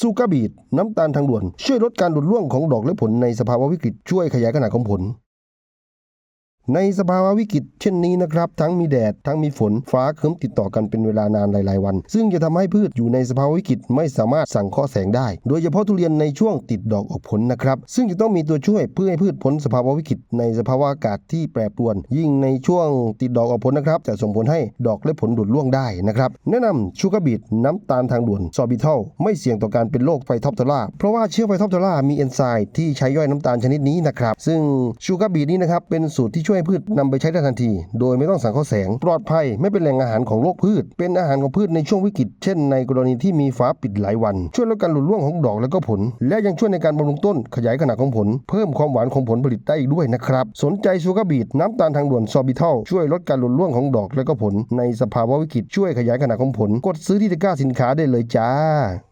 ซูกาบีดน้ำตาลทางด่วน ช่วยลดการหลุดร่วงของดอกและผลในสภาวะวิกฤตช่วยขยายขนาดของผล ในสภาวะวิกฤตเช่นนี้นะครับทั้งมีแดดทั้งมีฝนฟ้าครึ้มติดต่อกันเป็นเวลานานหลาย ๆ วัน ซึ่งจะทำให้พืชอยู่ในสภาวะวิกฤตไม่สามารถสังเคราะห์แสงได้ โดยเฉพาะทุเรียนในช่วงติดดอกออกผลนะครับ ซึ่งจะต้องมีตัวช่วยเพื่อให้พืชพ้นสภาวะวิกฤตในสภาวะอากาศที่แปรปรวน ยิ่งในช่วงติดดอกออกผลนะครับ จะส่งผลให้ดอกและผลดุดร่วงได้นะครับแนะนำชูการบีดน้ำตาลทางด่วนซอบิทัลไม่เสี่ยงต่อการเป็นโรคไฟทอปเทอร่าเพราะว่าเชื้อไฟทอปเทอร่ามีเอนไซม์ที่ใช้ย่อยน้ำตาลชนิดนี้นะครับซึ่งชูการ์บีดนี้นะครับเป็นสูตรที่ช่วยให้พืชนำไปใช้ได้ทันที โดยไม่ต้องสังเคราะห์แสง ปลอดภัยไม่เป็นแหล่งอาหารของโรคพืช เป็นอาหารของพืชในช่วงวิกฤต เช่นในกรณีที่มีฟ้าปิดหลายวัน ช่วยลดการหลุดร่วงของดอกและก็ผล และยังช่วยในการบำรุงต้นขยายขนาดของผล เพิ่มความหวานของผลผลิตได้อีกด้วยนะครับ สนใจชูกาบีดน้ำตาลทางด่วนซอบิทัลช่วยลดการหลุดร่วงของดอกและก็ผล ในสภาวะวิกฤตช่วยขยายขนาดของผล กดซื้อที่ตะกร้าสินค้าได้เลยจ้า